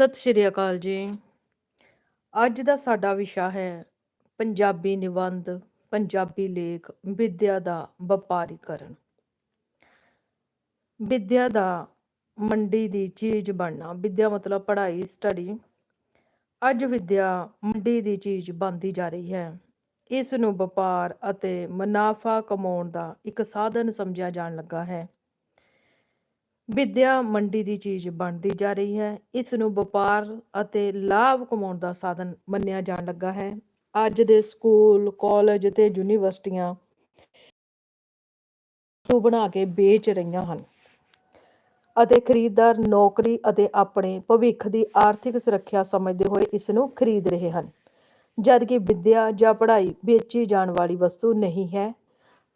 ਸਤਿ ਸ਼੍ਰੀ ਅਕਾਲ ਜੀ। ਅੱਜ ਦਾ ਸਾਡਾ ਵਿਸ਼ਾ ਹੈ ਪੰਜਾਬੀ ਨਿਬੰਧ, ਪੰਜਾਬੀ ਲੇਖ, ਵਿਦਿਆ ਦਾ ਵਪਾਰੀਕਰਨ। ਵਿਦਿਆ ਦਾ ਮੰਡੀ ਦੀ ਚੀਜ਼ ਬਣਨਾ, ਵਿਦਿਆ ਮਤਲਬ ਪੜ੍ਹਾਈ ਸਟੱਡੀ ਅੱਜ ਵਿਦਿਆ ਮੰਡੀ ਦੀ ਚੀਜ਼ ਬਣਦੀ ਜਾ ਰਹੀ ਹੈ। ਇਸ ਨੂੰ ਵਪਾਰ ਅਤੇ ਮੁਨਾਫਾ ਕਮਾਉਣ ਦਾ ਇੱਕ ਸਾਧਨ ਸਮਝਿਆ ਜਾਣ ਲੱਗਾ ਹੈ। ਵਿੱਦਿਆ ਮੰਡੀ ਦੀ ਚੀਜ਼ ਬਣਦੀ ਜਾ ਰਹੀ ਹੈ। ਇਸ ਨੂੰ ਵਪਾਰ ਅਤੇ ਲਾਭ ਕਮਾਉਣ ਦਾ ਸਾਧਨ ਮੰਨਿਆ ਜਾਣ ਲੱਗਾ ਹੈ। ਅੱਜ ਦੇ ਸਕੂਲ, ਕਾਲਜ ਤੇ ਯੂਨੀਵਰਸਿਟੀਆਂ ਨੂੰ ਬਣਾ ਕੇ ਵੇਚ ਰਹੀਆਂ ਹਨ ਅਤੇ ਖਰੀਦਦਾਰ ਨੌਕਰੀ ਅਤੇ ਆਪਣੇ ਭਵਿੱਖ ਦੀ ਆਰਥਿਕ ਸੁਰੱਖਿਆ ਸਮਝਦੇ ਹੋਏ ਇਸ ਨੂੰ ਖਰੀਦ ਰਹੇ ਹਨ। ਜਦਕਿ ਵਿੱਦਿਆ ਜਾਂ ਪੜ੍ਹਾਈ ਵੇਚੀ ਜਾਣ ਵਾਲੀ ਵਸਤੂ ਨਹੀਂ ਹੈ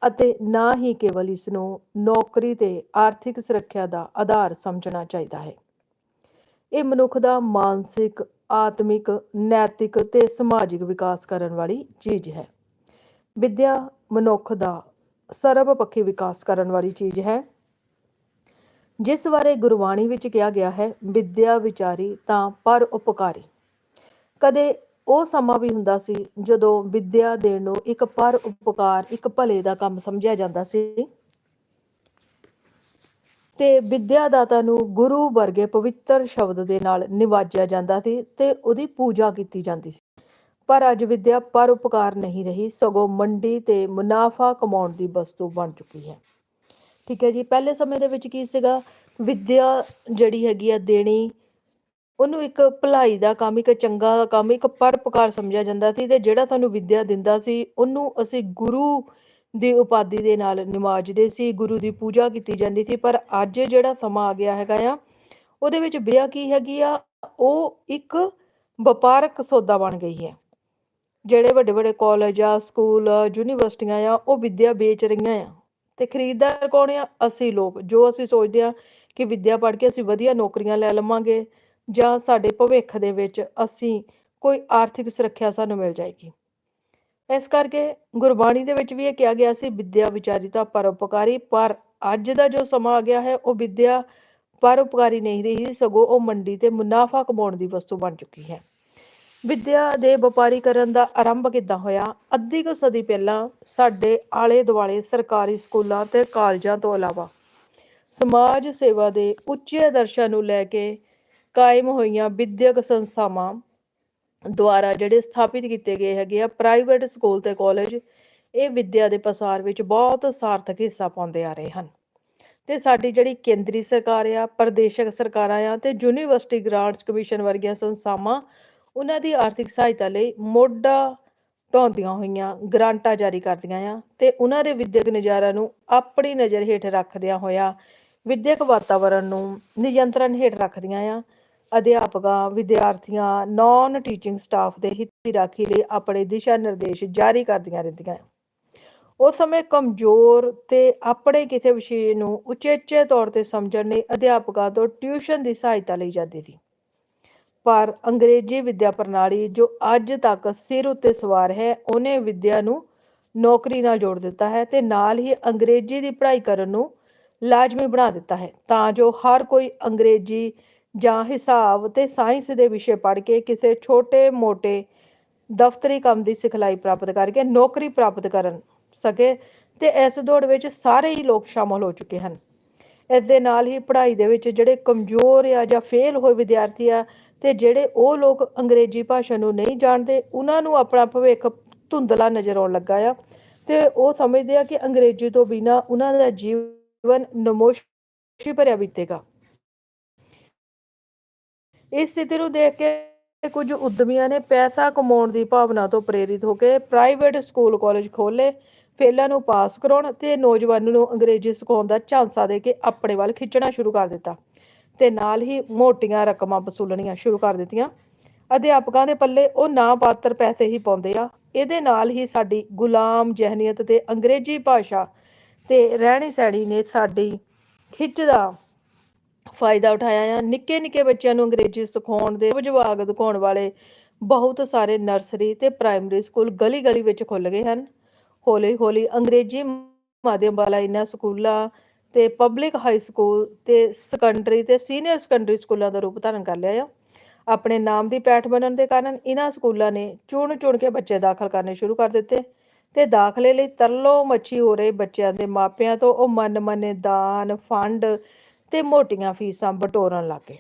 ਅਤੇ ਨਾ ਹੀ ਕੇਵਲ ਇਸ ਨੂੰ ਨੌਕਰੀ ਤੇ ਆਰਥਿਕ ਸੁਰੱਖਿਆ ਦਾ ਆਧਾਰ ਸਮਝਣਾ ਚਾਹੀਦਾ ਹੈ। ਇਹ ਮਨੁੱਖ ਦਾ ਮਾਨਸਿਕ, ਆਤਮਿਕ, ਨੈਤਿਕ ਤੇ ਸਮਾਜਿਕ ਵਿਕਾਸ ਕਰਨ ਵਾਲੀ ਚੀਜ਼ ਹੈ। ਵਿਦਿਆ ਮਨੁੱਖ ਦਾ ਸਰਬ ਪੱਖੀ ਵਿਕਾਸ ਕਰਨ ਵਾਲੀ ਚੀਜ਼ ਹੈ। ਜਿਸ ਬਾਰੇ ਗੁਰਬਾਣੀ ਵਿੱਚ ਕਿਹਾ ਗਿਆ ਹੈ, ਵਿਦਿਆ ਵਿਚਾਰੀ ਤਾਂ ਪਰ ਉਪਕਾਰੀ। ਕਦੇ ਉਹ ਸਮਾਂ ਵੀ ਹੁੰਦਾ ਸੀ ਜਦੋਂ ਵਿਦਿਆ ਦੇਣ ਨੂੰ ਇੱਕ ਪਰ ਉਪਕਾਰ, ਇੱਕ ਭਲੇ ਦਾ ਕੰਮ ਸਮਝਿਆ ਜਾਂਦਾ ਸੀ। ਤੇ ਵਿਦਿਆ ਦਾਤਾ ਨੂੰ ਗੁਰੂ ਵਰਗੇ ਪਵਿੱਤਰ ਸ਼ਬਦ ਦੇ ਨਾਲ ਨਿਵਾਜਿਆ ਜਾਂਦਾ ਸੀ ਤੇ ਉਹਦੀ ਪੂਜਾ ਕੀਤੀ ਜਾਂਦੀ ਸੀ। ਪਰ ਅੱਜ ਵਿਦਿਆ ਪਰ ਉਪਕਾਰ ਨਹੀਂ ਰਹੀ, ਸਗੋਂ ਮੰਡੀ ਤੇ ਮੁਨਾਫਾ ਕਮਾਉਣ ਦੀ ਵਸਤੂ ਬਣ ਚੁੱਕੀ ਹੈ। ਠੀਕ ਹੈ ਜੀ, ਪਹਿਲੇ ਸਮੇਂ ਦੇ ਵਿੱਚ ਕੀ ਸੀਗਾ? ਵਿਦਿਆ ਜਿਹੜੀ ਹੈਗੀ ਆ ਦੇਣੀ ਉਹਨੂੰ ਇੱਕ ਭਲਾਈ ਦਾ ਕੰਮ, ਇੱਕ ਚੰਗਾ ਕੰਮ, ਇੱਕ ਪਰਉਪਕਾਰ ਸਮਝਿਆ ਜਾਂਦਾ ਸੀ ਤੇ ਜਿਹੜਾ ਤੁਹਾਨੂੰ ਵਿੱਦਿਆ ਦਿੰਦਾ ਸੀ, ਉਹਨੂੰ ਅਸੀਂ ਗੁਰੂ ਦੀ ਉਪਾਧੀ ਦੇ ਨਾਲ ਨਿਵਾਜਦੇ ਸੀ, ਗੁਰੂ ਦੀ ਪੂਜਾ ਕੀਤੀ ਜਾਂਦੀ ਸੀ, ਪਰ ਅੱਜ ਜਿਹੜਾ ਸਮਾਂ ਆ ਗਿਆ ਹੈਗਾ ਆ, ਉਹਦੇ ਵਿੱਚ ਵਿਦਿਆ ਕੀ ਹੈਗੀ ਆ, ਉਹ ਇੱਕ ਵਪਾਰਕ ਸੌਦਾ ਬਣ ਗਈ ਹੈ। ਜਿਹੜੇ ਵੱਡੇ ਵੱਡੇ ਕਾਲਜ ਆ ਸਕੂਲ ਯੂਨੀਵਰਸਿਟੀਆਂ ਆ, ਉਹ ਵਿੱਦਿਆ ਵੇਚ ਰਹੀਆਂ ਆ ਤੇ ਖਰੀਦਦਾਰ ਕੌਣ ਆ? ਅਸੀਂ ਲੋਕ। ਜੋ ਅਸੀਂ ਸੋਚਦੇ ਆ ਕਿ ਵਿੱਦਿਆ ਪੜ੍ਹ ਕੇ ਅਸੀਂ ਵਧੀਆ ਨੌਕਰੀਆਂ ਲੈ ਲਵਾਂਗੇ ਜਾਂ ਸਾਡੇ ਭਵਿੱਖ ਦੇ ਵਿੱਚ ਅਸੀਂ ਕੋਈ ਆਰਥਿਕ ਸੁਰੱਖਿਆ ਸਾਨੂੰ ਮਿਲ ਜਾਏਗੀ। ਇਸ ਕਰਕੇ ਗੁਰਬਾਣੀ ਦੇ ਵਿੱਚ ਵੀ ਇਹ ਕਿਹਾ ਗਿਆ ਸੀ, ਵਿਦਿਆ ਵਿਚਾਰਿਤਾ ਪਰਉਪਕਾਰੀ ਪਰ ਅੱਜ ਦਾ ਜੋ ਸਮਾਂ ਆ ਗਿਆ ਹੈ, ਉਹ ਵਿਦਿਆ ਪਰਉਪਕਾਰੀ ਨਹੀਂ ਰਹੀ, ਸਗੋਂ ਉਹ ਮੰਡੀ ਤੇ ਮੁਨਾਫਾ ਕਮਾਉਣ ਦੀ ਵਸਤੂ ਬਣ ਚੁੱਕੀ ਹੈ। ਵਿਦਿਆ ਦੇ ਵਪਾਰੀਕਰਨ ਦਾ ਆਰੰਭ ਕਿੱਦਾਂ ਹੋਇਆ? ਅੱਧੀ ਕੁ ਸਦੀ ਪਹਿਲਾਂ ਸਾਡੇ ਆਲੇ ਦੁਆਲੇ ਸਰਕਾਰੀ ਸਕੂਲਾਂ ਤੇ ਕਾਲਜਾਂ ਤੋਂ ਇਲਾਵਾ ਸਮਾਜ ਸੇਵਾ ਦੇ ਉੱਚੇ ਆਦਰਸ਼ਾਂ ਨੂੰ ਲੈ ਕੇ ਕਾਇਮ ਹੋਈਆਂ ਵਿਦਿਅਕ ਸੰਸਥਾਵਾਂ ਦੁਆਰਾ ਜਿਹੜੇ ਸਥਾਪਿਤ ਕੀਤੇ ਗਏ ਹੈਗੇ ਆ ਪ੍ਰਾਈਵੇਟ ਸਕੂਲ ਤੇ ਕਾਲਜ ਇਹ ਵਿੱਦਿਆ ਦੇ ਪ੍ਰਸਾਰ ਵਿੱਚ ਬਹੁਤ ਸਾਰਥਕ ਹਿੱਸਾ ਪਾਉਂਦੇ ਆ ਰਹੇ ਹਨ। ਤੇ ਸਾਡੀ ਜਿਹੜੀ ਕੇਂਦਰੀ ਸਰਕਾਰ ਆ, ਪ੍ਰਦੇਸ਼ਕ ਸਰਕਾਰਾਂ ਆ ਤੇ ਯੂਨੀਵਰਸਿਟੀ ਗ੍ਰਾਂਟਸ ਕਮਿਸ਼ਨ ਵਰਗੀਆਂ ਸੰਸਥਾਵਾਂ, ਉਹਨਾਂ ਦੀ ਆਰਥਿਕ ਸਹਾਇਤਾ ਲਈ ਮੋਢਾ ਢਾਉਂਦੀਆਂ ਹੋਈਆਂ, ਗ੍ਰਾਂਟਾਂ ਜਾਰੀ ਕਰਦੀਆਂ ਆ ਤੇ ਉਹਨਾਂ ਦੇ ਵਿਦਿਅਕ ਨਜ਼ਾਰਾ ਨੂੰ ਆਪਣੀ ਨਜ਼ਰ ਹੇਠ ਰੱਖਦਿਆਂ ਹੋਇਆ ਵਿਦਿਅਕ ਵਾਤਾਵਰਣ ਨੂੰ ਨਿਯੰਤਰਣ ਹੇਠ ਰੱਖਦੀਆਂ ਆ। ਅਧਿਆਪਕਾਂ, ਵਿਦਿਆਰਥੀਆਂ ਨਾਨ ਟੀਚਿੰਗ ਸਟਾਫ ਦੇ ਹਿੱਤ ਦੀ ਰਾਖੀ ਲਈ ਆਪਣੇ ਦਿਸ਼ਾ ਨਿਰਦੇਸ਼ ਜਾਰੀ ਕਰਦੀਆਂ ਰਹਿੰਦੀਆਂ ਉਸ ਸਮੇਂ ਕਮਜ਼ੋਰ ਤੇ ਆਪਣੇ ਕਿਸੇ ਵਿਸ਼ੇ ਨੂੰ ਉਚੇਚੇ ਤੌਰ ਤੇ ਸਮਝਣ ਲਈ ਅਧਿਆਪਕਾਂ ਤੋਂ ਟਿਊਸ਼ਨ ਦੀ ਸਹਾਇਤਾ ਲਈ ਜਾਂਦੀ ਸੀ। ਪਰ ਅੰਗਰੇਜ਼ੀ ਵਿੱਦਿਆ ਪ੍ਰਣਾਲੀ ਜੋ ਅੱਜ ਤੱਕ ਸਿਰ ਉੱਤੇ ਸਵਾਰ ਹੈ, ਉਹਨੇ ਵਿੱਦਿਆ ਨੂੰ ਨੌਕਰੀ ਨਾਲ ਜੋੜ ਦਿੱਤਾ ਹੈ ਤੇ ਨਾਲ ਹੀ ਅੰਗਰੇਜ਼ੀ ਦੀ ਪੜ੍ਹਾਈ ਕਰਨ ਨੂੰ ਲਾਜ਼ਮੀ ਬਣਾ ਦਿੱਤਾ ਹੈ ਤਾਂ ਜੋ ਹਰ ਕੋਈ ਅੰਗਰੇਜ਼ੀ ਜਾਂ ਹਿਸਾਬ ਤੇ ਸਾਇੰਸ ਦੇ ਵਿਸ਼ੇ ਪੜ੍ਹ ਕੇ ਕਿਸੇ ਛੋਟੇ-ਮੋਟੇ ਦਫ਼ਤਰੀ ਕੰਮ ਦੀ ਸਿਖਲਾਈ ਪ੍ਰਾਪਤ ਕਰਕੇ ਨੌਕਰੀ ਪ੍ਰਾਪਤ ਕਰਨ ਸਕੇ ਤੇ ਇਸ ਦੌੜ ਵਿੱਚ ਸਾਰੇ ਹੀ ਲੋਕ ਸ਼ਾਮਲ ਹੋ ਚੁੱਕੇ ਹਨ। ਇਸ ਦੇ ਨਾਲ ਹੀ ਪੜ੍ਹਾਈ ਦੇ ਵਿੱਚ ਜਿਹੜੇ ਕਮਜ਼ੋਰ ਆ ਜਾਂ ਫੇਲ ਹੋਏ ਵਿਦਿਆਰਥੀ ਆ ਤੇ ਜਿਹੜੇ ਉਹ ਲੋਕ ਅੰਗਰੇਜ਼ੀ ਭਾਸ਼ਾ ਨੂੰ ਨਹੀਂ ਜਾਣਦੇ, ਉਹਨਾਂ ਨੂੰ ਆਪਣਾ ਭਵਿੱਖ ਧੁੰਦਲਾ ਨਜ਼ਰ ਆਉਣ ਲੱਗਾ ਆ ਤੇ ਉਹ ਸਮਝਦੇ ਆ ਕਿ ਅੰਗਰੇਜ਼ੀ ਤੋਂ ਬਿਨਾ ਉਹਨਾਂ ਦਾ ਜੀਵਨ ਨਮੋਸ਼ੀ ਭਰਿਆ ਬੀਤੇਗਾ। ਇਸ ਸਥਿਤੀ ਨੂੰ ਦੇਖ ਕੇ ਕੁਝ ਉਦਮੀਆਂ ਨੇ ਪੈਸਾ ਕਮਾਉਣ ਦੀ ਭਾਵਨਾ ਤੋਂ ਪ੍ਰੇਰਿਤ ਹੋ ਕੇ ਪ੍ਰਾਈਵੇਟ ਸਕੂਲ ਕਾਲਜ ਖੋਲੇ ਫੇਲਾਂ ਨੂੰ ਪਾਸ ਕਰਾਉਣ ਤੇ ਨੌਜਵਾਨਾਂ ਨੂੰ ਅੰਗਰੇਜ਼ੀ ਸਿਖਾਉਣ ਦਾ ਝਾਂਸਾ ਦੇ ਕੇ ਆਪਣੇ ਵੱਲ ਖਿੱਚਣਾ ਸ਼ੁਰੂ ਕਰ ਦਿੱਤਾ ਤੇ ਨਾਲ ਹੀ ਮੋਟੀਆਂ ਰਕਮਾਂ ਵਸੂਲਣੀਆਂ ਸ਼ੁਰੂ ਕਰ ਦਿੱਤੀਆਂ। ਅਧਿਆਪਕਾਂ ਦੇ ਪੱਲੇ ਉਹ ਨਾ ਪਾਤਰ ਪੈਸੇ ਹੀ ਪਾਉਂਦੇ ਆ। ਇਹਦੇ ਨਾਲ ਹੀ ਸਾਡੀ ਗੁਲਾਮ ਜਹਨੀਅਤ ਤੇ ਅੰਗਰੇਜ਼ੀ ਭਾਸ਼ਾ ਤੇ ਰਹਿਣੀ ਸਹਿਣੀ ਨੇ ਸਾਡੀ ਖਿੱਚ ਦਾ ਫਾਇਦਾ ਉਠਾਇਆ ਆ। ਨਿੱਕੇ ਨਿੱਕੇ ਬੱਚਿਆਂ ਨੂੰ ਅੰਗਰੇਜ਼ੀ ਸਿਖਾਉਣ ਦੇ ਜਵਾਬ ਦਿਖਾਉਣ ਵਾਲੇ ਬਹੁਤ ਸਾਰੇ ਨਰਸਰੀ ਤੇ ਪ੍ਰਾਇਮਰੀ ਸਕੂਲ ਗਲੀ ਗਲੀ ਵਿੱਚ ਖੁੱਲ ਗਏ ਹਨ। ਹੌਲੀ ਹੌਲੀ ਅੰਗਰੇਜ਼ੀ ਮਾਧਿਅਮ ਵਾਲਾ ਇਹਨਾਂ ਸਕੂਲਾਂ ਤੇ ਪਬਲਿਕ ਹਾਈ ਸਕੂਲ ਤੇ ਸੈਕੰਡਰੀ ਤੇ ਸੀਨੀਅਰ ਸੈਕੰਡਰੀ ਸਕੂਲਾਂ ਦਾ ਰੂਪ ਧਾਰਨ ਕਰ ਲਿਆ ਆ। ਆਪਣੇ ਨਾਮ ਦੀ ਪੈਠ ਬਣਨ ਦੇ ਕਾਰਨ ਇਹਨਾਂ ਸਕੂਲਾਂ ਨੇ ਚੁਣ ਚੁਣ ਕੇ ਬੱਚੇ ਦਾਖਲ ਕਰਨੇ ਸ਼ੁਰੂ ਕਰ ਦਿੱਤੇ ਤੇ ਦਾਖਲੇ ਲਈ ਤਰਲੋ ਮੱਛੀ ਹੋ ਰਹੇ ਬੱਚਿਆਂ ਦੇ ਮਾਪਿਆਂ ਤੋਂ ਉਹ ਮਨ ਮੰਨੇ ਦਾਨ, ਫੰਡ ਤੇ ਮੋਟੀਆਂ ਫੀਸਾਂ ਬਟੋਰਨ ਲੱਗੇ।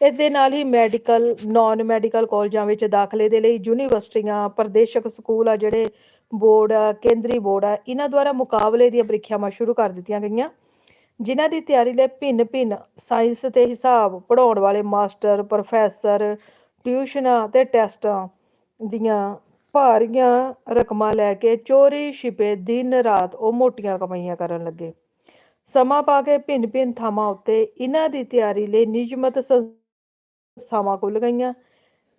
ਇਸ ਦੇ ਨਾਲ ਹੀ ਮੈਡੀਕਲ ਨਾਨ ਮੈਡੀਕਲ ਕਾਲਜਾਂ ਵਿੱਚ ਦਾਖਲੇ ਦੇ ਲਈ ਯੂਨੀਵਰਸਿਟੀਆਂ, ਪ੍ਰਦੇਸ਼ਕ ਸਕੂਲ ਆ ਜਿਹੜੇ ਬੋਰਡ ਆ, ਕੇਂਦਰੀ ਬੋਰਡ ਆ, ਇਹਨਾਂ ਦੁਆਰਾ ਮੁਕਾਬਲੇ ਦੀਆਂ ਪ੍ਰੀਖਿਆਵਾਂ ਸ਼ੁਰੂ ਕਰ ਦਿੱਤੀਆਂ ਗਈਆਂ, ਜਿਨ੍ਹਾਂ ਦੀ ਤਿਆਰੀ ਲਈ ਭਿੰਨ ਭਿੰਨ ਸਾਇੰਸ ਤੇ ਹਿਸਾਬ ਪੜਾਉਣ ਵਾਲੇ ਮਾਸਟਰ, ਪ੍ਰੋਫੈਸਰ, ਟਿਊਸ਼ਨਾਂ ਤੇ ਟੈਸਟਾਂ ਦੀਆਂ ਭਾਰੀਆਂ ਰਕਮਾਂ ਲੈ ਕੇ ਚੋਰੀ ਛਿਪੇ ਦਿਨ ਰਾਤ ਉਹ ਮੋਟੀਆਂ ਕਮਾਈਆਂ ਕਰਨ ਲੱਗੇ। ਸਮਾਂ ਪਾ ਕੇ ਭਿੰਨ ਭਿੰਨ ਥਾਵਾਂ ਉੱਤੇ ਇਹਨਾਂ ਦੀ ਤਿਆਰੀ ਲਈ ਨਿਯਮਤ ਸੰਸਥਾਵਾਂ ਖੁੱਲ ਗਈਆਂ।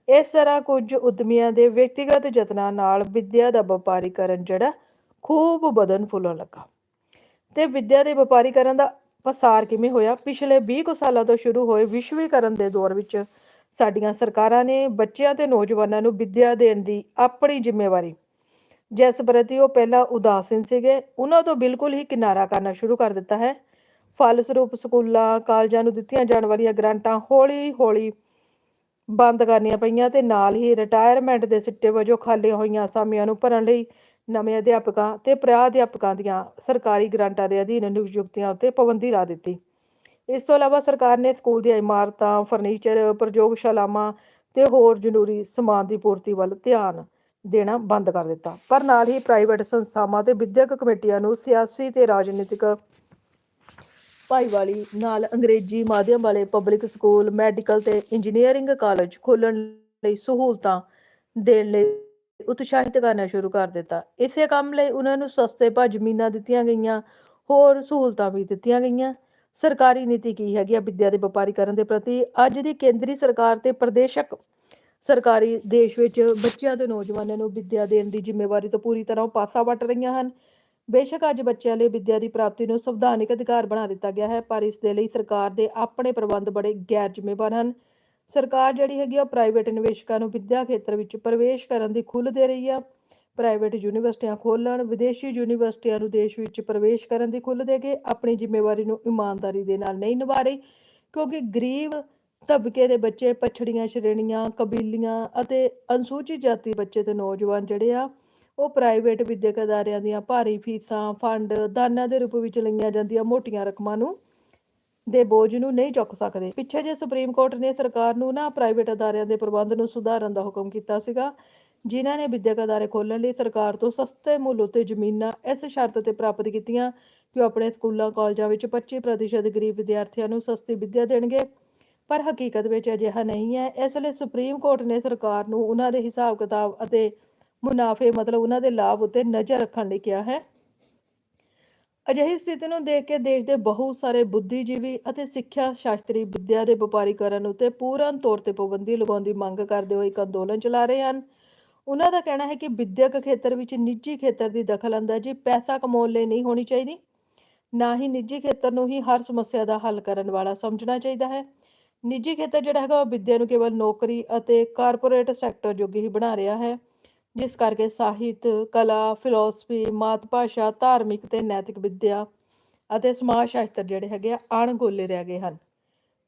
ਇਸ ਤਰ੍ਹਾਂ ਕੁਝ ਉਦਮੀਆਂ ਦੇ ਵਿਅਕਤੀਗਤ ਯਤਨਾਂ ਨਾਲ ਵਿੱਦਿਆ ਦਾ ਵਪਾਰੀਕਰਨ ਜਿਹੜਾ ਖੂਬ ਵਧਣ ਫੁੱਲਣ ਲੱਗਾ। ਤੇ ਵਿੱਦਿਆ ਦੇ ਵਪਾਰੀਕਰਨ ਦਾ ਪਸਾਰ ਕਿਵੇਂ ਹੋਇਆ? ਪਿਛਲੇ 20 ਕੁ ਸਾਲਾਂ ਤੋਂ ਸ਼ੁਰੂ ਹੋਏ ਵਿਸ਼ਵੀਕਰਨ ਦੇ ਦੌਰ ਵਿੱਚ ਸਾਡੀਆਂ ਸਰਕਾਰਾਂ ਨੇ ਬੱਚਿਆਂ ਤੇ ਨੌਜਵਾਨਾਂ ਨੂੰ ਵਿੱਦਿਆ ਦੇਣ ਦੀ ਆਪਣੀ ਜ਼ਿੰਮੇਵਾਰੀ ਜਿਸ ਪ੍ਰਤੀ ਉਹ ਪਹਿਲਾਂ ਉਦਾਸੀਨ ਸੀਗੇ, ਉਹਨਾਂ ਤੋਂ ਬਿਲਕੁਲ ਹੀ ਕਿਨਾਰਾ ਕਰਨਾ ਸ਼ੁਰੂ ਕਰ ਦਿੱਤਾ ਹੈ। ਫਲਸਰੂਪ ਸਕੂਲਾਂ, ਕਾਲਜਾਂ ਨੂੰ ਦਿੱਤੀਆਂ ਜਾਣ ਵਾਲੀਆਂ ਗ੍ਰਾਂਟਾਂ ਹੌਲੀ-ਹੌਲੀ ਬੰਦ ਕਰਨੀਆਂ ਪਈਆਂ ਤੇ ਨਾਲ ਹੀ ਰਿਟਾਇਰਮੈਂਟ ਦੇ ਸਿੱਟੇ ਵਜੋਂ ਖਾਲੀਆਂ ਹੋਈਆਂ ਅਸਾਮੀਆਂ ਨੂੰ ਭਰਨ ਲਈ ਨਵੇਂ ਅਧਿਆਪਕਾਂ ਤੇ ਪ੍ਰਾ ਅਧਿਆਪਕਾਂ ਦੀਆਂ ਸਰਕਾਰੀ ਗ੍ਰਾਂਟਾਂ ਦੇ ਅਧੀਨ ਨਿਯੁਕਤੀਆਂ ਉੱਤੇ ਪਾਬੰਦੀ ਲਾ ਦਿੱਤੀ। ਇਸ ਤੋਂ ਇਲਾਵਾ ਸਰਕਾਰ ਨੇ ਸਕੂਲ ਦੀਆਂ ਇਮਾਰਤਾਂ, ਫਰਨੀਚਰ, ਪ੍ਰਯੋਗਸ਼ਾਲਾਵਾਂ ਤੇ ਹੋਰ ਜ਼ਰੂਰੀ ਸਮਾਨ ਦੀ ਪੂਰਤੀ ਵੱਲ ਧਿਆਨ ਦੇਣਾ ਬੰਦ ਕਰ ਦਿੱਤਾ। ਪਰ ਨਾਲ ਹੀ ਪ੍ਰਾਈਵੇਟ ਸੰਸਥਾਵਾਂ ਤੇ ਵਿਦਿਅਕ ਕਮੇਟੀਆਂ ਨੂੰ ਸਿਆਸੀ ਤੇ ਰਾਜਨੀਤਿਕ ਭਾਈਵਾਲੀ ਨਾਲ ਅੰਗਰੇਜ਼ੀ ਮਾਧਿਅਮ ਵਾਲੇ ਪਬਲਿਕ ਸਕੂਲ ਮੈਡੀਕਲ ਤੇ ਇੰਜੀਨੀਅਰਿੰਗ ਕਾਲਜ ਖੋਲਣ ਲਈ ਸਹੂਲਤਾਂ ਦੇਣ ਲਈ ਉਤਸ਼ਾਹਿਤ ਕਰਨਾ ਸ਼ੁਰੂ ਕਰ ਦਿੱਤਾ। ਇਸੇ ਕੰਮ ਲਈ ਉਹਨਾਂ ਨੂੰ ਸਸਤੇ ਭਾਅ ਜ਼ਮੀਨਾਂ ਦਿੱਤੀਆਂ ਗਈਆਂ, ਹੋਰ ਸਹੂਲਤਾਂ ਵੀ ਦਿੱਤੀਆਂ ਗਈਆਂ। ਸਰਕਾਰੀ ਨੀਤੀ ਕੀ ਹੈਗੀ ਆ ਵਿੱਦਿਆ ਦੇ ਵਪਾਰੀਕਰਨ ਦੇ ਪ੍ਰਤੀ? ਅੱਜ ਦੀ ਕੇਂਦਰੀ ਸਰਕਾਰ ਤੇ ਪ੍ਰਦੇਸ਼ਕ ਸਰਕਾਰੀ ਦੇਸ਼ ਵਿੱਚ ਬੱਚਿਆਂ ਤੇ ਨੌਜਵਾਨਾਂ ਨੂੰ ਵਿੱਦਿਆ ਦੇਣ ਦੀ ਜ਼ਿੰਮੇਵਾਰੀ ਤੋਂ ਪੂਰੀ ਤਰ੍ਹਾਂ ਉਹ ਪਾਸਾ ਵੱਟ ਰਹੀਆਂ ਹਨ। ਬੇਸ਼ੱਕ ਅੱਜ ਬੱਚਿਆਂ ਲਈ ਵਿੱਦਿਆ ਦੀ ਪ੍ਰਾਪਤੀ ਨੂੰ ਸੰਵਿਧਾਨਿਕ ਅਧਿਕਾਰ ਬਣਾ ਦਿੱਤਾ ਗਿਆ ਹੈ, ਪਰ ਇਸ ਦੇ ਲਈ ਸਰਕਾਰ ਦੇ ਆਪਣੇ ਪ੍ਰਬੰਧ ਬੜੇ ਗੈਰ ਜ਼ਿੰਮੇਵਾਰ ਹਨ। ਸਰਕਾਰ ਜਿਹੜੀ ਹੈਗੀ ਆ, ਉਹ ਪ੍ਰਾਈਵੇਟ ਨਿਵੇਸ਼ਕਾਂ ਨੂੰ ਵਿੱਦਿਆ ਖੇਤਰ ਵਿੱਚ ਪ੍ਰਵੇਸ਼ ਕਰਨ ਦੀ ਖੁੱਲ੍ਹ ਦੇ ਰਹੀ ਆ। ਪ੍ਰਾਈਵੇਟ ਯੂਨੀਵਰਸਿਟੀਆਂ ਖੋਲ੍ਹਣ, ਵਿਦੇਸ਼ੀ ਯੂਨੀਵਰਸਿਟੀਆਂ ਨੂੰ ਦੇਸ਼ ਵਿੱਚ ਪ੍ਰਵੇਸ਼ ਕਰਨ ਦੀ ਖੁੱਲ੍ਹ ਦੇ ਕੇ ਆਪਣੀ ਜ਼ਿੰਮੇਵਾਰੀ ਨੂੰ ਇਮਾਨਦਾਰੀ ਦੇ ਨਾਲ ਨਹੀਂ ਨਿਭਾ ਰਹੀ, ਕਿਉਂਕਿ ਗਰੀਬ ਤਬਕੇ ਦੇ ਬੱਚੇ ਪਛੜੀਆਂ, ਸ਼੍ਰੇਣੀਆਂ, ਕਬੀਲੀਆਂ ਅਤੇ ਅਨੁਸੂਚਿਤ ਜਾਤੀ ਬੱਚੇ ਤੇ ਨੌਜਵਾਨ ਜਿਹੜੇ ਆ, ਉਹ ਪ੍ਰਾਈਵੇਟ ਵਿਦਿਅਕ ਅਦਾਰਿਆਂ ਦੀਆਂ ਭਾਰੀ ਫੀਸਾਂ, ਫੰਡ, ਦਾਨਾਂ ਦੇ ਰੂਪ ਵਿੱਚ ਲਈਆਂ ਜਾਂਦੀਆਂ ਮੋਟੀਆਂ ਰਕਮਾਂ ਨੂੰ ਦੇ ਬੋਝ ਨੂੰ ਨਹੀਂ ਚੁੱਕ ਸਕਦੇ। ਪਿੱਛੇ ਜੇ ਸੁਪਰੀਮ ਕੋਰਟ ਨੇ ਸਰਕਾਰ ਨੂੰ ਨਾ ਪ੍ਰਾਈਵੇਟ ਅਦਾਰਿਆਂ ਦੇ ਪ੍ਰਬੰਧ ਨੂੰ ਸੁਧਾਰਨ ਦਾ ਹੁਕਮ ਕੀਤਾ ਸੀਗਾ, ਜਿਨ੍ਹਾਂ ਨੇ ਵਿਦਿਅਕ ਅਦਾਰੇ ਖੋਲ੍ਹਣ ਲਈ ਸਰਕਾਰ ਤੋਂ ਸਸਤੇ ਮੁੱਲ ਉੱਤੇ ਜ਼ਮੀਨਾਂ ਇਸ ਸ਼ਰਤ ਤੇ ਪ੍ਰਾਪਤ ਕੀਤੀਆਂ ਕਿ ਉਹ ਆਪਣੇ ਸਕੂਲਾਂ, ਕਾਲਜਾਂ ਵਿੱਚ 25% ਗਰੀਬ ਵਿਦਿਆਰਥੀਆਂ ਨੂੰ ਸਸਤੀ ਵਿੱਦਿਆ ਦੇਣਗੇ। ਪਰ ਹਕੀਕਤ ਵਿੱਚ ਅਜਿਹਾ ਨਹੀਂ ਹੈ। ਇਸ ਲਈ ਸੁਪਰੀਮ ਕੋਰਟ ਨੇ ਸਰਕਾਰ ਨੂੰ ਉਹਨਾਂ ਦੇ ਹਿਸਾਬ ਕਿਤਾਬ ਅਤੇ ਮੁਨਾਫੇ ਮਤਲਬ ਉਹਨਾਂ ਦੇ ਲਾਭ ਉੱਤੇ ਨਜ਼ਰ ਰੱਖਣ ਲਈ ਕਿਹਾ ਹੈ। ਅਜਿਹੀ ਸਥਿਤੀ ਨੂੰ ਦੇਖ ਕੇ ਦੇਸ਼ ਦੇ ਬਹੁਤ ਸਾਰੇ ਬੁੱਧੀਜੀਵੀ ਅਤੇ ਸਿੱਖਿਆ ਸ਼ਾਸਤਰੀ ਵਿੱਦਿਆ ਦੇ ਵਪਾਰੀਕਰਨ ਉੱਤੇ ਪੂਰਨ ਤੌਰ ਤੇ ਪਾਬੰਦੀ ਲਗਾਉਣ ਦੀ ਮੰਗ ਕਰਦੇ ਹੋਏ ਇੱਕ ਅੰਦੋਲਨ ਚਲਾ ਰਹੇ ਹਨ। ਉਹਨਾਂ ਦਾ ਕਹਿਣਾ ਹੈ ਕਿ ਵਿੱਦਿਅਕ ਖੇਤਰ ਵਿੱਚ ਨਿੱਜੀ ਖੇਤਰ ਦੀ ਦਖਲਅੰਦਾਜ਼ੀ ਪੈਸਾ ਕਮਾਉਣ ਲਈ ਨਹੀਂ ਹੋਣੀ ਚਾਹੀਦੀ। ਨਾ ਹੀ ਨਿੱਜੀ ਖੇਤਰ ਨੂੰ ਹੀ ਹਰ ਸਮੱਸਿਆ ਦਾ ਹੱਲ ਕਰਨ ਵਾਲਾ ਸਮਝਣਾ ਚਾਹੀਦਾ ਹੈ। ਨਿੱਜੀ ਖੇਤਰ ਜਿਹੜਾ ਹੈਗਾ ਉਹ ਵਿੱਦਿਆ ਨੂੰ ਕੇਵਲ ਨੌਕਰੀ ਅਤੇ ਕਾਰਪੋਰੇਟ ਸੈਕਟਰ ਜੋਗੀ ਹੀ ਬਣਾ ਰਿਹਾ ਹੈ, ਜਿਸ ਕਰਕੇ ਸਾਹਿਤ, ਕਲਾ ਫਿਲਾਸਫੀ ਮਾਤ ਭਾਸ਼ਾ, ਧਾਰਮਿਕ ਤੇ ਨੈਤਿਕ ਵਿੱਦਿਆ ਅਤੇ ਸਮਾਜ ਸ਼ਾਸਤਰ ਜਿਹੜੇ ਹੈਗੇ ਆ ਅਣਗੋਲੇ ਰਹਿ ਗਏ ਹਨ।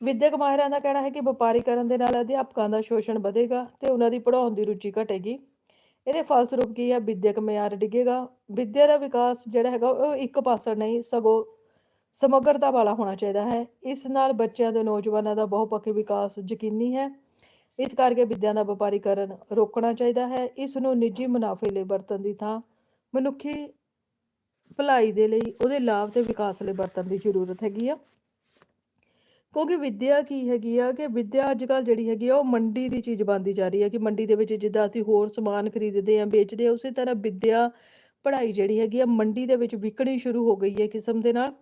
ਵਿਦਿਅਕ ਮਾਹਿਰਾਂ ਦਾ ਕਹਿਣਾ ਹੈ ਕਿ ਵਪਾਰੀਕਰਨ ਦੇ ਨਾਲ ਅਧਿਆਪਕਾਂ ਦਾ ਸ਼ੋਸ਼ਣ ਵਧੇਗਾ ਤੇ ਉਹਨਾਂ ਦੀ ਪੜ੍ਹਾਉਣ ਦੀ ਰੁਚੀ ਘਟੇਗੀ। ਇਹਦੇ ਫਲਸਰੂਪ ਕੀ ਹੈ ਵਿਦਿਅਕ ਮਿਆਰ ਡਿੱਗੇਗਾ। ਵਿਦਿਆ ਦਾ ਵਿਕਾਸ ਜਿਹੜਾ ਹੈਗਾ ਉਹ ਇੱਕ ਪਾਸਾ ਨਹੀਂ, ਸਗੋਂ ਸਮਗਰਤਾ ਵਾਲਾ ਹੋਣਾ ਚਾਹੀਦਾ ਹੈ। ਇਸ ਨਾਲ ਬੱਚਿਆਂ ਦੇ ਨੌਜਵਾਨਾਂ ਦਾ ਬਹੁਪੱਖੀ ਵਿਕਾਸ ਯਕੀਨੀ ਹੈ। ਇਸ ਕਰਕੇ ਵਿੱਦਿਆ ਦਾ ਵਪਾਰੀਕਰਨ ਰੋਕਣਾ ਚਾਹੀਦਾ ਹੈ। ਇਸ ਨੂੰ ਨਿੱਜੀ ਮੁਨਾਫੇ ਲਈ ਵਰਤਣ ਦੀ ਥਾਂ, ਮਨੁੱਖੀ ਭਲਾਈ ਦੇ ਲਈ ਉਹਦੇ ਲਾਭ ਤੇ ਵਿਕਾਸ ਲਈ ਵਰਤਣ ਦੀ ਜ਼ਰੂਰਤ ਹੈਗੀ ਆ। ਕਿਉਂਕਿ ਵਿੱਦਿਆ ਕੀ ਹੈਗੀ ਆ ਕਿ ਵਿੱਦਿਆ ਅੱਜ ਕੱਲ ਜਿਹੜੀ ਹੈਗੀ ਆ, ਉਹ ਮੰਡੀ ਦੀ ਚੀਜ਼ ਬਣਦੀ ਜਾ ਰਹੀ ਹੈ ਕਿ ਮੰਡੀ ਦੇ ਵਿੱਚ ਜਿੱਦਾਂ ਅਸੀਂ ਹੋਰ ਸਮਾਨ ਖਰੀਦਦੇ ਆਂ ਵੇਚਦੇ ਆ ਉਸੇ ਤਰ੍ਹਾਂ ਵਿੱਦਿਆ ਪੜ੍ਹਾਈ ਜਿਹੜੀ ਹੈਗੀ ਆ, ਮੰਡੀ ਦੇ ਵਿੱਚ ਵਿਕਣੀ ਸ਼ੁਰੂ ਹੋ ਗਈ ਹੈ ਕਿਸਮ ਦੇ ਨਾਲ।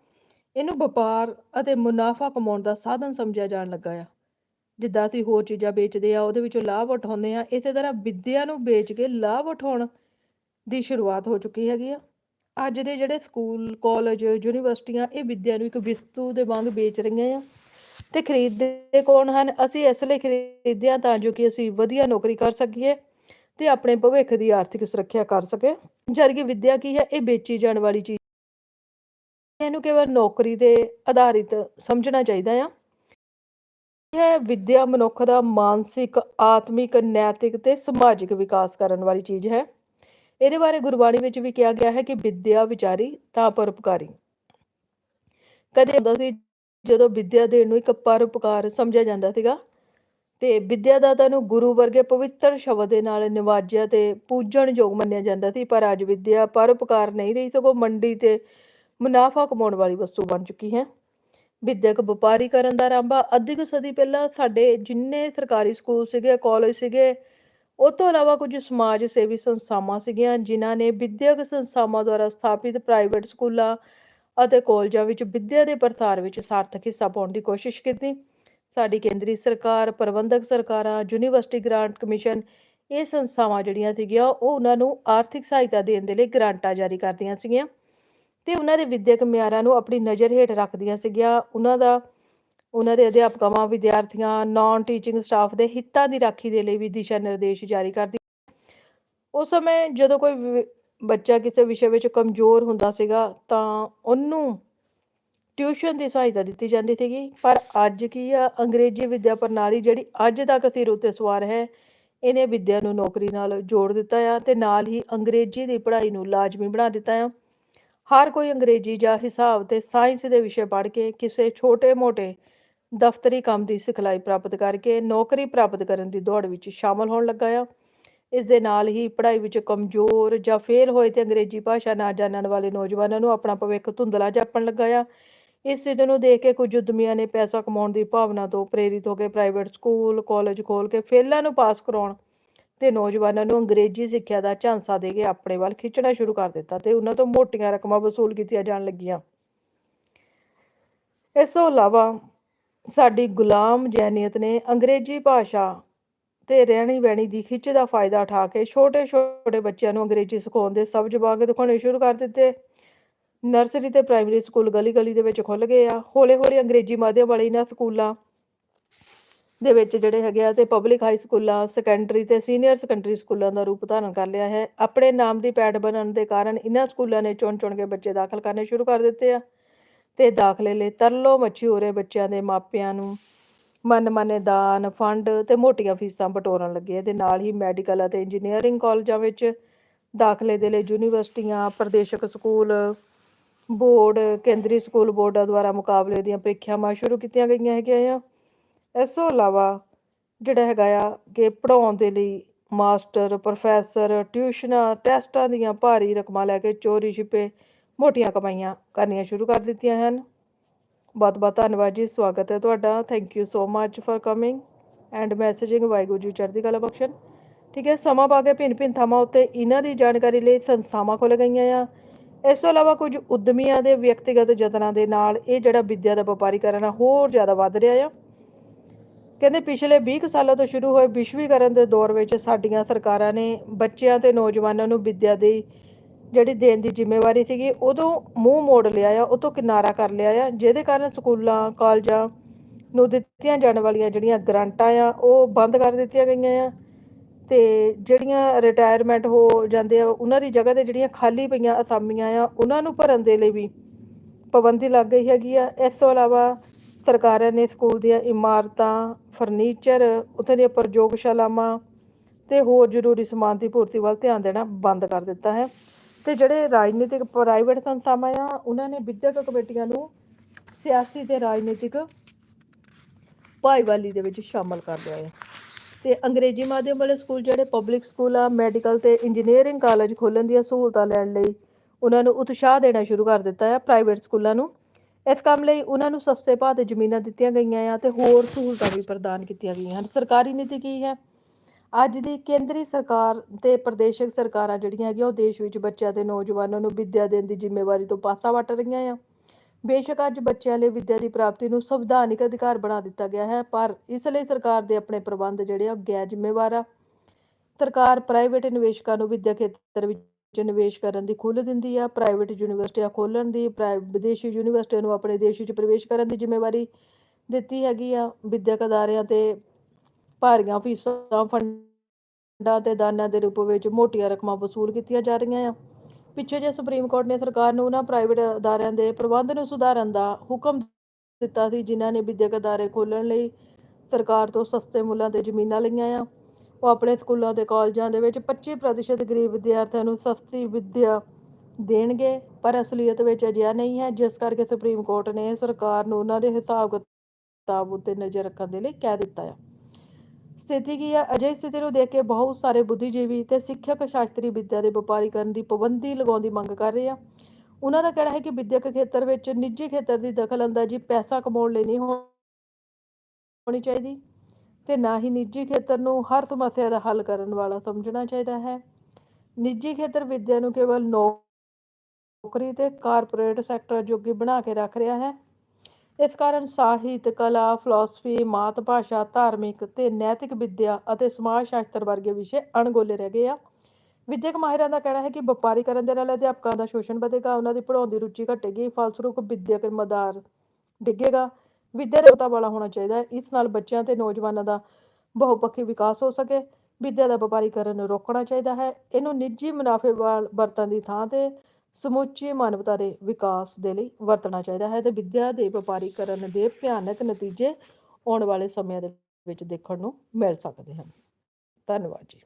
ਇਹਨੂੰ ਵਪਾਰ ਅਤੇ ਮੁਨਾਫਾ ਕਮਾਉਣ ਦਾ ਸਾਧਨ ਸਮਝਿਆ ਜਾਣ ਲੱਗਾ ਆ। ਜਿੱਦਾਂ ਅਸੀਂ ਹੋਰ ਚੀਜ਼ਾਂ ਵੇਚਦੇ ਆ, ਉਹਦੇ ਵਿੱਚੋਂ ਲਾਭ ਉਠਾਉਂਦੇ ਆ, ਇਸੇ ਤਰ੍ਹਾਂ ਵਿੱਦਿਆ ਨੂੰ ਵੇਚ ਕੇ ਲਾਭ ਉਠਾਉਣ ਦੀ ਸ਼ੁਰੂਆਤ ਹੋ ਚੁੱਕੀ ਹੈਗੀ ਆ। ਅੱਜ ਦੇ ਜਿਹੜੇ ਸਕੂਲ, ਕਾਲਜ, ਯੂਨੀਵਰਸਿਟੀਆਂ, ਇਹ ਵਿੱਦਿਆ ਨੂੰ ਇੱਕ ਵਿਸਤੂ ਦੇ ਵਾਂਗ ਵੇਚ ਰਹੀਆਂ ਆ। ਤੇ ਖਰੀਦਦੇ ਕੌਣ ਹਨ? ਅਸੀਂ ਇਸ ਲਈ ਖਰੀਦਦੇ ਹਾਂ ਤਾਂ ਜੋ ਕਿ ਅਸੀਂ ਵਧੀਆ ਨੌਕਰੀ ਕਰ ਸਕੀਏ ਤੇ ਆਪਣੇ ਭਵਿੱਖ ਦੀ ਆਰਥਿਕ ਸੁਰੱਖਿਆ ਕਰ ਸਕੇ ਜਦਕਿ ਵਿੱਦਿਆ ਕੀ ਹੈ? ਇਹ ਵੇਚੀ ਜਾਣ ਵਾਲੀ ਚੀਜ਼ ਇਹਨੂੰ ਕੇਵਲ ਨੌਕਰੀ ਦੇ ਆਧਾਰਿਤ ਸਮਝਣਾ ਚਾਹੀਦਾ ਆ। ਹੈ ਵਿਦਿਆ ਮਨੁੱਖ ਦਾ ਮਾਨਸਿਕ, ਆਤਮਿਕ, ਨੈਤਿਕ ਤੇ ਸਮਾਜਿਕ ਵਿਕਾਸ ਕਰਨ ਵਾਲੀ ਚੀਜ਼ ਹੈ। ਇਹਦੇ ਬਾਰੇ ਗੁਰਬਾਣੀ ਵਿੱਚ ਵੀ ਕਿਹਾ ਗਿਆ ਹੈ ਕਿ ਵਿਦਿਆ ਵਿਚਾਰੀ ਤਾਂ ਪਰਉਪਕਾਰੀ ਕਦੇ ਹੁੰਦਾ ਸੀ ਜਦੋਂ ਵਿਦਿਆ ਦੇਣ ਨੂੰ ਇੱਕ ਪਰਉਪਕਾਰ ਸਮਝਿਆ ਜਾਂਦਾ ਸੀਗਾ ਤੇ ਵਿਦਿਆ ਦਾਤਾ ਨੂੰ ਗੁਰੂ ਵਰਗੇ ਪਵਿੱਤਰ ਸ਼ਬਦ ਦੇ ਨਾਲ ਨਿਵਾਜਿਆ ਤੇ ਪੂਜਣਯੋਗ ਮੰਨਿਆ ਜਾਂਦਾ ਸੀ, ਪਰ ਅੱਜ ਵਿਦਿਆ ਪਰਉਪਕਾਰ ਨਹੀਂ ਰਹੀ, ਸਗੋਂ ਮੰਡੀ ਤੇ ਮੁਨਾਫਾ ਕਮਾਉਣ ਵਾਲੀ ਵਸਤੂ ਬਣ ਚੁੱਕੀ ਹੈ। ਵਿਦਿਅਕ ਵਪਾਰੀਕਰਨ ਦਾ ਆਰੰਭ ਅੱਧੀ ਕੁ ਸਦੀ ਪਹਿਲਾਂ ਸਾਡੇ ਜਿੰਨੇ ਸਰਕਾਰੀ ਸਕੂਲ ਸੀਗੇ, ਕਾਲਜ ਸੀਗੇ, ਉਹ ਤੋਂ ਇਲਾਵਾ ਕੁਝ ਸਮਾਜ ਸੇਵੀ ਸੰਸਥਾਵਾਂ ਸੀਗੀਆਂ, ਜਿਨ੍ਹਾਂ ਨੇ ਵਿਦਿਅਕ ਸੰਸਥਾਵਾਂ ਦੁਆਰਾ ਸਥਾਪਿਤ ਪ੍ਰਾਈਵੇਟ ਸਕੂਲਾਂ ਅਤੇ ਕਾਲਜਾਂ ਵਿੱਚ ਵਿਦਿਆ ਦੇ ਪ੍ਰਸਾਰ ਵਿੱਚ ਸਾਰਥਕ ਹਿੱਸਾ ਪਾਉਣ ਦੀ ਕੋਸ਼ਿਸ਼ ਕੀਤੀ। ਸਾਡੀ ਕੇਂਦਰੀ ਸਰਕਾਰ, ਪ੍ਰਬੰਧਕ ਸਰਕਾਰਾਂ, ਯੂਨੀਵਰਸਿਟੀ ਗ੍ਰਾਂਟ ਕਮਿਸ਼ਨ, ਇਹ ਸੰਸਥਾਵਾਂ ਜਿਹੜੀਆਂ ਸੀਗੀਆਂ, ਉਹ ਉਹਨਾਂ ਨੂੰ ਆਰਥਿਕ ਸਹਾਇਤਾ ਦੇਣ ਦੇ ਲਈ ਗ੍ਰਾਂਟਾਂ ਜਾਰੀ ਕਰਦੀਆਂ ਸੀਗੀਆਂ। ਤੇ ਉਹਨਾਂ ਦੇ ਵਿਦਿਅਕ ਮਿਆਰਾਂ ਨੂੰ ਆਪਣੀ ਨਜ਼ਰ ਹੇਠ ਰੱਖਦੀਆਂ ਸੀਗੀਆਂ। ਉਹਨਾਂ ਦਾ, ਉਹਨਾਂ ਦੇ ਅਧਿਆਪਕਾਂ, ਵਿਦਿਆਰਥੀਆਂ ਨਾਨ ਟੀਚਿੰਗ ਸਟਾਫ ਦੇ ਹਿੱਤਾਂ ਦੀ ਰਾਖੀ ਦੇ ਲਈ ਵੀ ਦਿਸ਼ਾ ਨਿਰਦੇਸ਼ ਜਾਰੀ ਕਰਦੀ ਉਸ ਸਮੇਂ ਜਦੋਂ ਕੋਈ ਵਿ- ਬੱਚਾ ਕਿਸੇ ਵਿਸ਼ੇ ਵਿੱਚ ਕਮਜ਼ੋਰ ਹੁੰਦਾ ਸੀਗਾ ਤਾਂ ਉਹਨੂੰ ਟਿਊਸ਼ਨ ਦੀ ਸਹਾਇਤਾ ਦਿੱਤੀ ਜਾਂਦੀ ਸੀਗੀ। ਪਰ ਅੱਜ ਕੀ ਆ, ਅੰਗਰੇਜ਼ੀ ਵਿੱਦਿਆ ਪ੍ਰਣਾਲੀ ਜਿਹੜੀ ਅੱਜ ਤੱਕ ਸਿਰ ਉੱਤੇ ਸਵਾਰ ਹੈ, ਇਹਨੇ ਵਿੱਦਿਆ ਨੂੰ ਨੌਕਰੀ ਨਾਲ ਜੋੜ ਦਿੱਤਾ ਆ ਤੇ ਨਾਲ ਹੀ ਅੰਗਰੇਜ਼ੀ ਦੀ ਪੜ੍ਹਾਈ ਨੂੰ ਲਾਜ਼ਮੀ ਬਣਾ ਦਿੱਤਾ ਆ। ਹਰ ਕੋਈ ਅੰਗਰੇਜ਼ੀ ਜਾਂ ਹਿਸਾਬ ਤੇ ਸਾਇੰਸ ਦੇ ਵਿਸ਼ੇ ਪੜ੍ਹ ਕੇ ਕਿਸੇ ਛੋਟੇ-ਮੋਟੇ ਦਫ਼ਤਰੀ ਕੰਮ ਦੀ ਸਿਖਲਾਈ ਪ੍ਰਾਪਤ ਕਰਕੇ ਨੌਕਰੀ ਪ੍ਰਾਪਤ ਕਰਨ ਦੀ ਦੌੜ ਵਿੱਚ ਸ਼ਾਮਲ ਹੋਣ ਲੱਗਾ ਆ। ਇਸ ਦੇ ਨਾਲ ਹੀ ਪੜ੍ਹਾਈ ਵਿੱਚ ਕਮਜ਼ੋਰ ਜਾਂ ਫੇਲ ਹੋਏ ਤੇ ਅੰਗਰੇਜ਼ੀ ਭਾਸ਼ਾ ਨਾ ਜਾਣਨ ਵਾਲੇ ਨੌਜਵਾਨਾਂ ਨੂੰ ਆਪਣਾ ਭਵਿੱਖ ਧੁੰਦਲਾ ਜਾਪਣ ਲੱਗਾ ਆ। ਇਸ ਚੀਜ਼ ਨੂੰ ਦੇਖ ਕੇ ਕੁਝ ਉਦਮੀਆਂ ਨੇ ਪੈਸਾ ਕਮਾਉਣ ਦੀ ਭਾਵਨਾ ਤੋਂ ਪ੍ਰੇਰਿਤ ਹੋ ਕੇ ਪ੍ਰਾਈਵੇਟ ਸਕੂਲ ਕਾਲਜ ਖੋਲ੍ਹ ਕੇ ਫੇਲਾਂ ਨੂੰ ਪਾਸ ਕਰਾਉਣ ਤੇ ਨੌਜਵਾਨਾਂ ਨੂੰ ਅੰਗਰੇਜ਼ੀ ਸਿੱਖਿਆ ਦਾ ਝਾਂਸਾ ਦੇ ਕੇ ਆਪਣੇ ਵੱਲ ਖਿੱਚਣਾ ਸ਼ੁਰੂ ਕਰ ਦਿੱਤਾ ਤੇ ਉਹਨਾਂ ਤੋਂ ਮੋਟੀਆਂ ਰਕਮਾਂ ਵਸੂਲ ਕੀਤੀਆਂ ਜਾਣ ਲੱਗੀਆਂ। ਇਸ ਤੋਂ ਇਲਾਵਾ ਸਾਡੀ ਗੁਲਾਮ ਜੈਨੀਅਤ ਨੇ ਅੰਗਰੇਜ਼ੀ ਭਾਸ਼ਾ ਤੇ ਰਹਿਣੀ ਬਹਿਣੀ ਦੀ ਖਿੱਚ ਦਾ ਫਾਇਦਾ ਉਠਾ ਕੇ ਛੋਟੇ ਛੋਟੇ ਬੱਚਿਆਂ ਨੂੰ ਅੰਗਰੇਜ਼ੀ ਸਿਖਾਉਣ ਦੇ ਸਭ ਜਵਾਬ ਦਿਖਾਉਣੇ ਸ਼ੁਰੂ ਕਰ ਦਿੱਤੇ। ਨਰਸਰੀ ਤੇ ਪ੍ਰਾਇਮਰੀ ਸਕੂਲ ਗਲੀ ਗਲੀ ਦੇ ਵਿੱਚ ਖੁੱਲ ਗਏ ਆ। ਹੌਲੇ ਹੌਲੀ ਅੰਗਰੇਜ਼ੀ ਮਾਧਿਅਮ ਵਾਲੇ ਇਹਨਾਂ ਸਕੂਲਾਂ ਦੇ ਵਿੱਚ ਜਿਹੜੇ ਹੈਗੇ ਆ, ਤੇ ਪਬਲਿਕ ਹਾਈ ਸਕੂਲਾਂ ਸੈਕੰਡਰੀ ਤੇ ਸੀਨੀਅਰ ਸੈਕੰਡਰੀ ਸਕੂਲਾਂ ਦਾ ਰੂਪ ਧਾਰਨ ਕਰ ਲਿਆ ਹੈ। ਆਪਣੇ ਨਾਮ ਦੀ ਪੈਡ ਬਣਨ ਦੇ ਕਾਰਨ ਇਹਨਾਂ ਸਕੂਲਾਂ ਨੇ ਚੁਣ ਚੁਣ ਕੇ ਬੱਚੇ ਦਾਖਲ ਕਰਨੇ ਸ਼ੁਰੂ ਕਰ ਦਿੱਤੇ ਆ ਤੇ ਦਾਖਲੇ ਲਈ ਤਰਲੋ ਮੱਛੀ ਹੋ ਰਹੇ ਬੱਚਿਆਂ ਦੇ ਮਾਪਿਆਂ ਨੂੰ ਮਨਮਾਨੇ ਦਾਨ ਫੰਡ ਤੇ ਮੋਟੀਆਂ ਫੀਸਾਂ ਬਟੋਰਨ ਲੱਗੇ ਤੇ ਨਾਲ ਹੀ ਮੈਡੀਕਲ ਅਤੇ ਇੰਜੀਨੀਅਰਿੰਗ ਕਾਲਜਾਂ ਵਿੱਚ ਦਾਖਲੇ ਦੇ ਲਈ ਯੂਨੀਵਰਸਿਟੀਆਂ, ਪ੍ਰਦੇਸ਼ਕ ਸਕੂਲ, ਬੋਰਡ, ਕੇਂਦਰੀ ਸਕੂਲ ਬੋਰਡਾਂ ਦੁਆਰਾ ਮੁਕਾਬਲੇ ਦੀਆਂ ਪ੍ਰੀਖਿਆਵਾਂ ਸ਼ੁਰੂ ਕੀਤੀਆਂ ਗਈਆਂ ਹੈਗੀਆਂ ਆ। ਇਸ ਤੋਂ ਇਲਾਵਾ ਜਿਹੜਾ ਹੈਗਾ ਆ ਕਿ ਪੜਾਉਣ ਦੇ ਲਈ ਮਾਸਟਰ, ਪ੍ਰੋਫੈਸਰ, ਟਿਊਸ਼ਨਾਂ, ਟੈਸਟਾਂ ਦੀਆਂ ਭਾਰੀ ਰਕਮਾਂ ਲੈ ਕੇ ਚੋਰੀ ਛਿਪੇ ਮੋਟੀਆਂ ਕਮਾਈਆਂ ਕਰਨੀਆਂ ਸ਼ੁਰੂ ਕਰ ਦਿੱਤੀਆਂ ਹਨ। ਬਹੁਤ ਬਹੁਤ ਧੰਨਵਾਦ ਜੀ, ਸਵਾਗਤ ਹੈ ਤੁਹਾਡਾ। Thank you so much for coming and messaging Waheguru ji ਚੜ੍ਹਦੀ ਕਲਾ ਬਖਸ਼ਣ। ਠੀਕ ਹੈ, ਸਮਾਂ ਪਾ ਕੇ ਭਿੰਨ ਭਿੰਨ ਥਾਵਾਂ ਉੱਤੇ ਇਹਨਾਂ ਦੀ ਜਾਣਕਾਰੀ ਲਈ ਸੰਸਥਾਵਾਂ ਖੁੱਲ੍ਹ ਗਈਆਂ ਆ। ਇਸ ਤੋਂ ਇਲਾਵਾ ਕੁਝ ਉਦਮੀਆਂ ਦੇ ਵਿਅਕਤੀਗਤ ਯਤਨਾਂ ਦੇ ਨਾਲ ਇਹ ਜਿਹੜਾ ਵਿੱਦਿਆ ਦਾ ਵਪਾਰੀਕਰਨ ਆ, ਹੋਰ ਜ਼ਿਆਦਾ ਵੱਧ ਰਿਹਾ ਆ। ਕਹਿੰਦੇ ਪਿਛਲੇ 20 ਕੁ ਸਾਲਾਂ ਤੋਂ ਸ਼ੁਰੂ ਹੋਏ ਵਿਸ਼ਵੀਕਰਨ ਦੇ ਦੌਰ ਵਿੱਚ ਸਾਡੀਆਂ ਸਰਕਾਰਾਂ ਨੇ ਬੱਚਿਆਂ ਤੇ ਨੌਜਵਾਨਾਂ ਨੂੰ ਵਿੱਦਿਆ ਦੀ ਜਿਹੜੀ ਦੇਣ ਦੀ ਜ਼ਿੰਮੇਵਾਰੀ ਸੀਗੀ, ਉਦੋਂ ਮੂੰਹ ਮੋੜ ਲਿਆ ਆ ਉਹ ਤੋਂ ਕਿਨਾਰਾ ਕਰ ਲਿਆ ਆ, ਜਿਹਦੇ ਕਾਰਨ ਸਕੂਲਾਂ, ਕਾਲਜਾਂ ਨੂੰ ਦਿੱਤੀਆਂ ਜਾਣ ਵਾਲੀਆਂ ਜਿਹੜੀਆਂ ਗ੍ਰਾਂਟਾਂ ਆ, ਉਹ ਬੰਦ ਕਰ ਦਿੱਤੀਆਂ ਗਈਆਂ ਆ। ਤੇ ਜਿਹੜੀਆਂ ਰਿਟਾਇਰਮੈਂਟ ਹੋ ਜਾਂਦੇ ਆ, ਉਹਨਾਂ ਦੀ ਜਗ੍ਹਾ ਤੇ ਜਿਹੜੀਆਂ ਖਾਲੀ ਪਈਆਂ ਅਸਾਮੀਆਂ ਆ, ਉਹਨਾਂ ਨੂੰ ਭਰਨ ਦੇ ਲਈ ਵੀ ਪਾਬੰਦੀ ਲੱਗ ਗਈ ਹੈਗੀ ਆ। ਇਸ ਤੋਂ ਇਲਾਵਾ ਸਰਕਾਰਾਂ ਨੇ ਸਕੂਲ ਦੀਆਂ ਇਮਾਰਤਾਂ, ਫਰਨੀਚਰ, ਉੱਥੇ ਦੀਆਂ ਪ੍ਰਯੋਗਸ਼ਾਲਾਵਾਂ ਤੇ ਹੋਰ ਜ਼ਰੂਰੀ ਸਮਾਨ ਦੀ ਪੂਰਤੀ ਵੱਲ ਧਿਆਨ ਦੇਣਾ ਬੰਦ ਕਰ ਦਿੱਤਾ ਹੈ। ਤੇ ਜਿਹੜੇ ਰਾਜਨੀਤਿਕ ਪ੍ਰਾਈਵੇਟ ਸੰਸਥਾਵਾਂ ਆ, ਉਹਨਾਂ ਨੇ ਵਿਦਿਅਕ ਕਮੇਟੀਆਂ ਨੂੰ ਸਿਆਸੀ ਤੇ ਰਾਜਨੀਤਿਕ ਭਾਈਵਾਲੀ ਦੇ ਵਿੱਚ ਸ਼ਾਮਲ ਕਰ ਲਿਆ ਹੈ। ਤੇ ਅੰਗਰੇਜ਼ੀ ਮਾਧਿਅਮ ਵਾਲੇ ਸਕੂਲ ਜਿਹੜੇ ਪਬਲਿਕ ਸਕੂਲ ਆ ਮੈਡੀਕਲ ਤੇ ਇੰਜੀਨੀਅਰਿੰਗ ਕਾਲਜ ਖੋਲ੍ਹਣ ਦੀਆਂ ਸਹੂਲਤਾਂ ਲੈਣ ਲਈ ਉਹਨਾਂ ਨੂੰ ਉਤਸ਼ਾਹ ਦੇਣਾ ਸ਼ੁਰੂ ਕਰ ਦਿੱਤਾ ਹੈ। ਪ੍ਰਾਈਵੇਟ ਸਕੂਲਾਂ ਨੂੰ ਇਸ ਕੰਮ ਲਈ ਉਹਨਾਂ ਨੂੰ ਸਸਤੇ ਭਾਅ ਤੇ ਜ਼ਮੀਨਾਂ ਦਿੱਤੀਆਂ ਗਈਆਂ ਆ ਤੇ ਹੋਰ ਸਹੂਲਤਾਂ ਵੀ ਪ੍ਰਦਾਨ ਕੀਤੀਆਂ ਗਈਆਂ ਹਨ। ਸਰਕਾਰੀ ਨੀਤੀ ਕੀ ਹੈ? ਅੱਜ ਦੀ ਕੇਂਦਰੀ ਸਰਕਾਰ ਤੇ ਪ੍ਰਦੇਸ਼ਕ ਸਰਕਾਰਾਂ ਜਿਹੜੀਆਂ ਹੈਗੀਆਂ, ਉਹ ਦੇਸ਼ ਵਿੱਚ ਬੱਚਿਆਂ ਤੇ ਨੌਜਵਾਨਾਂ ਨੂੰ ਵਿੱਦਿਆ ਦੇਣ ਦੀ ਜ਼ਿੰਮੇਵਾਰੀ ਤੋਂ ਪਾਸਾ ਵੱਟ ਰਹੀਆਂ ਆ। ਬੇਸ਼ੱਕ ਅੱਜ ਬੱਚਿਆਂ ਲਈ ਵਿੱਦਿਆ ਦੀ ਪ੍ਰਾਪਤੀ ਨੂੰ ਸੰਵਿਧਾਨਿਕ ਅਧਿਕਾਰ ਬਣਾ ਦਿੱਤਾ ਗਿਆ ਹੈ, ਪਰ ਇਸ ਲਈ ਸਰਕਾਰ ਦੇ ਆਪਣੇ ਪ੍ਰਬੰਧ ਜਿਹੜੇ ਆ ਉਹ ਗੈਰ ਜ਼ਿੰਮੇਵਾਰ ਆ। ਸਰਕਾਰ ਪ੍ਰਾਈਵੇਟ ਨਿਵੇਸ਼ਕਾਂ ਨੂੰ ਵਿੱਦਿਆ ਖੇਤਰ ਵਿੱਚ ਨਿਵੇਸ਼ ਕਰਨ ਦੀ ਖੁੱਲ੍ਹ ਦਿੰਦੀ ਆ ਪ੍ਰਾਈਵੇਟ ਯੂਨੀਵਰਸਿਟੀਆਂ ਖੋਲ੍ਹਣ ਦੀ ਪ੍ਰਾਈ- ਵਿਦੇਸ਼ੀ ਯੂਨੀਵਰਸਿਟੀਆਂ ਨੂੰ ਆਪਣੇ ਦੇਸ਼ ਵਿੱਚ ਪ੍ਰਵੇਸ਼ ਕਰਨ ਦੀ ਜ਼ਿੰਮੇਵਾਰੀ ਦਿੱਤੀ ਹੈਗੀ ਆ, ਵਿੱਦਿਅਕ ਅਦਾਰਿਆਂ ਤੇ ਭਾਰੀਆਂ ਫੀਸਾਂ, ਫੰਡਾਂ ਤੇ ਦਾਨਾਂ ਦੇ ਰੂਪ ਵਿੱਚ ਮੋਟੀਆਂ ਰਕਮਾਂ ਵਸੂਲ ਕੀਤੀਆਂ ਜਾ ਰਹੀਆਂ ਆ। ਪਿੱਛੇ ਜੇ ਸੁਪਰੀਮ ਕੋਰਟ ਨੇ ਸਰਕਾਰ ਨੂੰ ਉਹਨਾਂ ਪ੍ਰਾਈਵੇਟ ਅਦਾਰਿਆਂ ਦੇ ਪ੍ਰਬੰਧ ਨੂੰ ਸੁਧਾਰਨ ਦਾ ਹੁਕਮ ਦਿੱਤਾ ਸੀ, ਜਿਨ੍ਹਾਂ ਨੇ ਵਿੱਦਿਅਕ ਅਦਾਰੇ ਖੋਲ੍ਹਣ ਲਈ ਸਰਕਾਰ ਤੋਂ ਸਸਤੇ ਮੁੱਲਾਂ ਤੇ ਜ਼ਮੀਨਾਂ ਲਈਆਂ ਆ। ਉਹ ਆਪਣੇ ਸਕੂਲਾਂ ਤੇ ਕਾਲਜਾਂ ਦੇ ਵਿੱਚ 25% ਗਰੀਬ ਵਿਦਿਆਰਥੀਆਂ ਨੂੰ ਸਸਤੀ ਵਿੱਦਿਆ ਦੇਣਗੇ, ਪਰ ਅਸਲੀਅਤ ਵਿੱਚ ਅਜਿਹਾ ਨਹੀਂ ਹੈ, ਜਿਸ ਕਰਕੇ ਸੁਪਰੀਮ ਕੋਰਟ ਨੇ ਸਰਕਾਰ ਨੂੰ ਉਹਨਾਂ ਦੇ ਹਿਸਾਬ ਕਿਤਾਬ ਉੱਤੇ ਨਜ਼ਰ ਰੱਖਣ ਦੇ ਲਈ ਕਹਿ ਦਿੱਤਾ ਹੈ ਸਥਿਤੀ ਕੀ ਹੈ ਅਜਿਹੀ ਸਥਿਤੀ ਨੂੰ ਦੇਖ ਕੇ ਬਹੁਤ ਸਾਰੇ ਬੁੱਧੀਜੀਵੀ ਤੇ ਸਿੱਖਿਅਕ ਸ਼ਾਸਤਰੀ ਵਿੱਦਿਆ ਦੇ ਵਪਾਰੀਕਰਨ ਦੀ ਪਾਬੰਦੀ ਲਗਾਉਣ ਦੀ ਮੰਗ ਕਰ ਰਹੇ ਆ। ਉਹਨਾਂ ਦਾ ਕਹਿਣਾ ਹੈ ਕਿ ਵਿਦਿਅਕ ਖੇਤਰ ਵਿੱਚ ਨਿੱਜੀ ਖੇਤਰ ਦੀ ਦਖਲ ਅੰਦਾਜ਼ੀ ਪੈਸਾ ਕਮਾਉਣ ਲਈ ਨਹੀਂ ਹੋ- ਹੋਣੀ ਚਾਹੀਦੀ। ਤੇ ਨਾ ਹੀ ਨਿੱਜੀ ਖੇਤਰ ਨੂੰ ਹਰ ਸਮੱਸਿਆ ਦਾ ਹੱਲ ਕਰਨ ਵਾਲਾ ਸਮਝਣਾ ਚਾਹੀਦਾ ਹੈ। ਨਿੱਜੀ ਖੇਤਰ ਵਿੱਦਿਆ ਨੂੰ ਕੇਵਲ ਨੌਕਰੀ ਤੇ ਕਾਰਪੋਰੇਟ ਸੈਕਟਰ ਜੋਗੀ ਬਣਾ ਕੇ ਰੱਖ ਰਿਹਾ ਹੈ। ਇਸ ਕਾਰਨ ਸਾਹਿਤ, ਕਲਾ ਫਿਲਾਸਫੀ ਮਾਤ ਭਾਸ਼ਾ, ਧਾਰਮਿਕ ਤੇ ਨੈਤਿਕ ਵਿੱਦਿਆ ਅਤੇ ਸਮਾਜ ਸ਼ਾਸਤਰ ਵਰਗੇ ਵਿਸ਼ੇ ਅਣਗੋਲੇ ਰਹਿ ਗਏ ਆ। ਵਿਦਿਅਕ ਮਾਹਿਰਾਂ ਦਾ ਕਹਿਣਾ ਹੈ ਕਿ ਵਪਾਰੀਕਰਨ ਦੇ ਨਾਲ ਅਧਿਆਪਕਾਂ ਦਾ ਸ਼ੋਸ਼ਣ ਵਧੇਗਾ, ਉਹਨਾਂ ਦੀ ਪੜ੍ਹਾਉਣ ਦੀ ਰੁਚੀ ਘਟੇਗੀ, ਫਲਸਰੂਪ ਵਿਦਿਅਕ ਮਦਾਰ ਡਿੱਗੇਗਾ। ਵਿਦਿਆ ਰੋਤਾ ਵਾਲਾ ਹੋਣਾ ਚਾਹੀਦਾ ਹੈ। ਇਸ ਨਾਲ ਬੱਚਿਆਂ ਤੇ ਨੌਜਵਾਨਾਂ ਦਾ ਬਹੁਪੱਖੀ ਵਿਕਾਸ ਹੋ ਸਕੇ। ਵਿਦਿਆ ਦਾ ਵਪਾਰੀਕਰਨ ਰੋਕਣਾ ਚਾਹੀਦਾ ਹੈ। ਇਹਨੂੰ ਨਿੱਜੀ ਮੁਨਾਫੇ ਵਾਲ ਵਰਤਣ ਦੀ ਥਾਂ ਤੇ ਸਮੁੱਚੀ ਮਾਨਵਤਾ ਦੇ ਵਿਕਾਸ ਦੇ ਲਈ ਵਰਤਣਾ ਚਾਹੀਦਾ ਹੈ ਤੇ ਵਿਦਿਆ ਦੇ ਵਪਾਰੀਕਰਨ ਦੇ ਭਿਆਨਕ ਨਤੀਜੇ ਆਉਣ ਵਾਲੇ ਸਮਿਆਂ ਦੇ ਵਿੱਚ ਦੇਖਣ ਨੂੰ ਮਿਲ ਸਕਦੇ ਹਨ। ਧੰਨਵਾਦ ਜੀ।